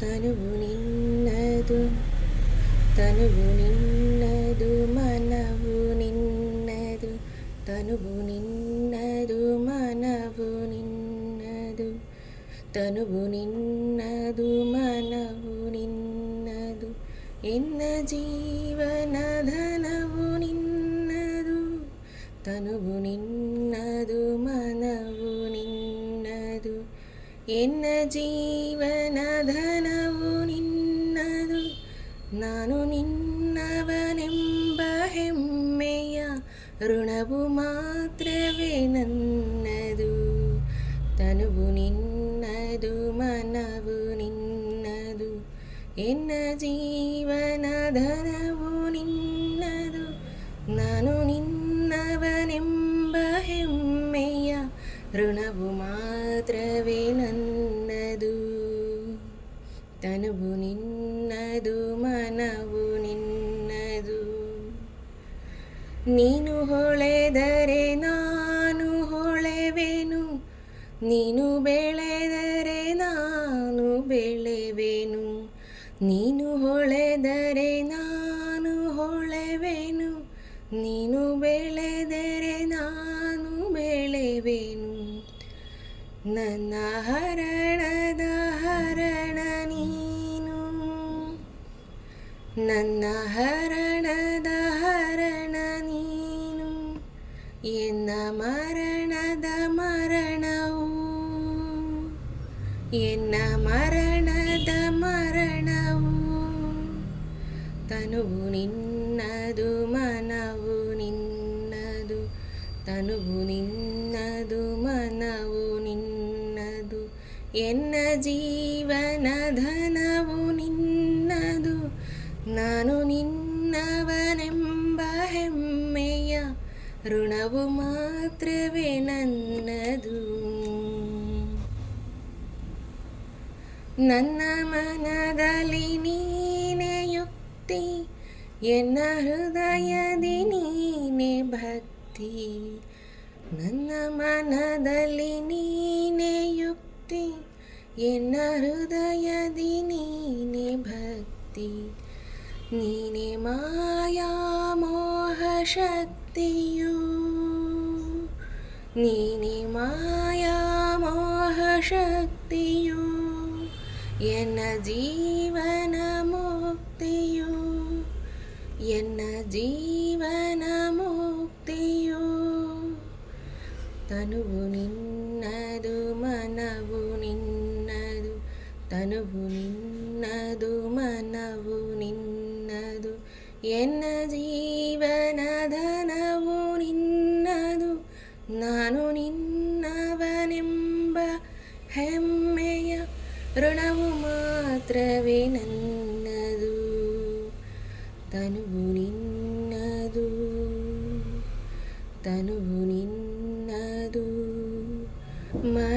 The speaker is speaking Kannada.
తనువు నిన్నదు తనువు నిన్నదు మనవు నిన్నదు తనువు నిన్న ತನುವು ನಿನ್ನದು ಮನವು ನಿನ್ನದು ಎನ್ನ ಜೀವನ ಧನವು ನಿನ್ನದು ತನುವು ನಿನ್ನದು ಮನವು ನಿನ್ನದು ಎನ್ನ ಜೀವನ ಧನವು ನಿನ್ನದು ನಾನು ನಿನ್ನವನೆಂಬ ಹೆಮ್ಮೆಯ ಋಣವು ಮಾತ್ರವೇ ನನ್ನದು ತನುವು ನಿನ್ನದು ಎನ್ನ ಜೀವನ ಧನವು ನಿನ್ನದು, ನಾನು ನಿನ್ನವನೆಂಬ ಹೆಮ್ಮೆಯ ಋಣವು ಮಾತ್ರವೇ ನನ್ನದು. ತನುವು ನಿನ್ನದು, ಮನವು ನಿನ್ನದು. ನೀನು ಹೊಳೆದರೆ ನಾನು ಹೊಳೆವೆನು, ನೀನು ಬೆಳೆದರೆ ಹೊಳೆದರೆ ನಾನು ಹೊಳೆವೆನು, ನೀನು ಬೆಳೆದರೆ ನಾನು ಬೆಳೆವೆನು. ನನ್ನ ಹರಣದ ಹರಣ ನೀನು, ನನ್ನ ಹರಣದ ಹರಣ ನೀನು. ಎನ್ನ ಮರಣದ ಮರಣವು, ಎನ್ನ ಮರಣದ ತನುವು ನಿನ್ನದು, ಮನವು ನಿನ್ನದು, ಎನ್ನ ಜೀವನ ಧನವು ನಿನ್ನದು. ನಾನು ನಿನ್ನವನೆಂಬ ಹೆಮ್ಮೆಯ ಋಣವು ಮಾತ್ರವೇ ನನ್ನದು. ನನ್ನ ಮನದಲ್ಲಿ ನೀನೆ ಯುಕ್ತಿ, ಎನ್ನ ಹೃದಯದಿ ನೀನೆ ಭಕ್ತಿ. ನನ್ನ ಮನದಲ್ಲಿ ನೀನೆ ಯುಕ್ತಿ ಎನ್ನ ಹೃದಯದಿ ನೀನೆ ಭಕ್ತಿ ನೀನೆ ಮಾಯಾ ಮೋಹ ಶಕ್ತಿಯು ನೀನೆ ಮಾಯಾ ಮೋಹ ಶಕ್ತಿಯು ಎನ್ನ ಜೀವನ ಮುಕ್ತಿಯು ಎನ್ನ ಜೀವನ ಮುಕ್ತಿಯು ತನುವು ನಿನ್ನದು ಮನವು ನಿನ್ನದು ತನುವು ನಿನ್ನದು ಮನವು ನಿನ್ನದು ಎನ್ನ ಜೀವನ ಧನವು ನಿನ್ನದು ನಾನು ನಿನ್ನವನೆಂಬ ಹೆಮ್ಮೆಯ ಋಣವು ಮಾತ್ರವೇ ನನ್ನದು ತನುವು ನಿನ್ನದು ತನುವು Ma